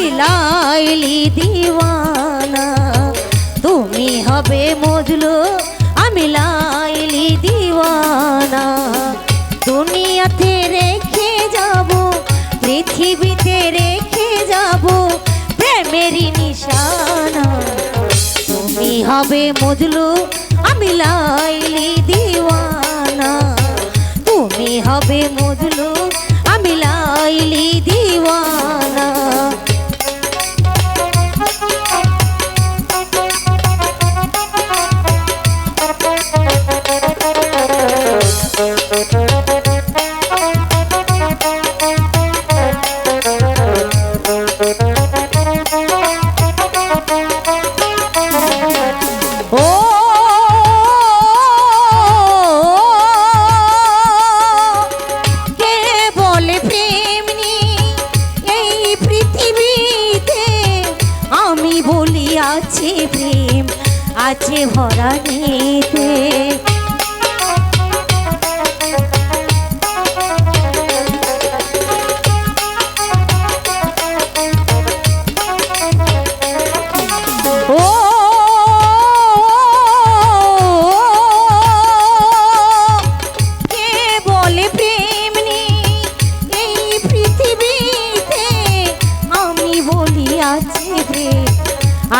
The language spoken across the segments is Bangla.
লাইলি দিওয়ানা, তুমি হবে মজলু, আমি লাইলি দিওয়ানা। দুনিয়াতে রেখে যাব, পৃথিবীতে রেখে যাব প্রেমেরই নিশানা। তুমি হবে মজলু, আমি লাইলি দিওয়ানা। তুমি হবে মজলু, আমি লাইলি দিওয়ানা। আছে ভরা নিতে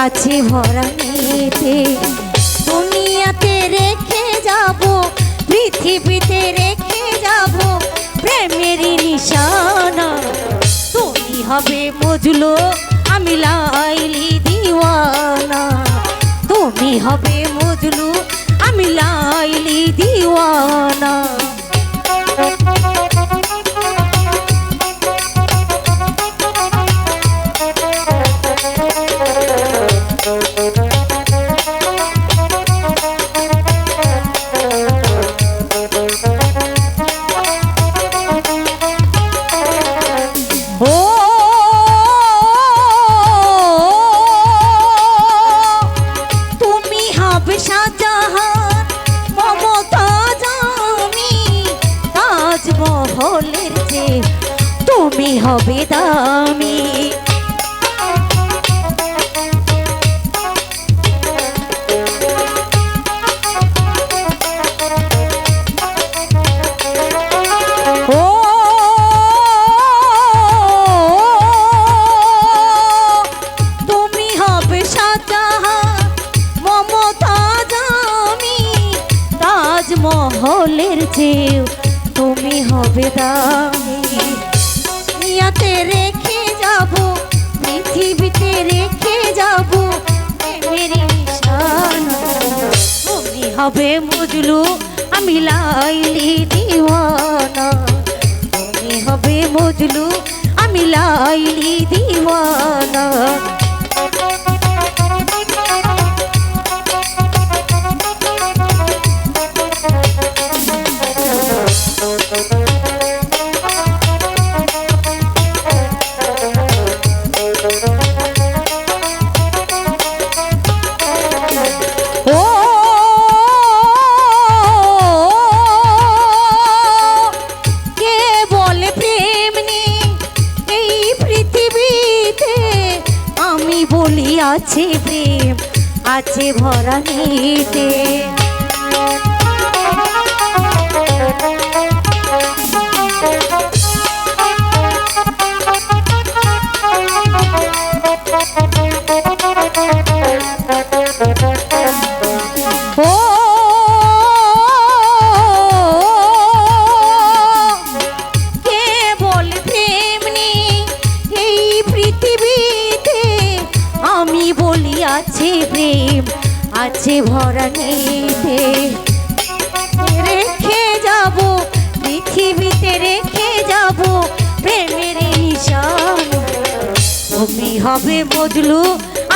আছে ভরা নিতে দুনিয়াতে রেখে যাব পৃথিবীতে রেখে যাব প্রেমেরই নিশানা। তুমি হবে বুঝলো আমি তাজমহলের যে তুমি হবে দামি তাজমহলের চেয়েও তুমি হবে দুনিয়াতে রেখে যাব, পৃথিবীতে রেখে যাব তুমি হবে মজলু, আমি লাইলি দিওয়ানা। তুমি হবে মজলু, আমি লাইলি দিওয়ানা। আছে প্রেম আছে ভরা নিতে। আছে প্রেম, আছে ভরা নিতে রেখে যাব, পৃথিবীতে রেখে যাব প্রেমের তুমি হবে বদলু,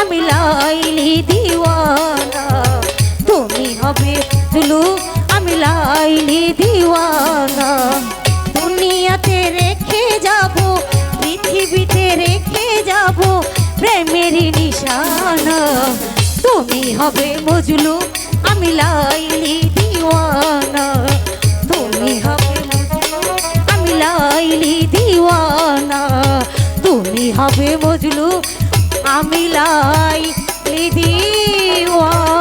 আমি লাইলি দিওয়ানা। তুমি হবে বদলু, আমি লাইলি দিওয়ানা। প্রেমেরই নিশানা। তুমি হবে মজলু, আমি লাইলি দিওয়ানা। তুমি হবে আমি লাইলি দিওয়ানা। তুমি হবে মজলু, আমি লাইলি দিওয়ানা।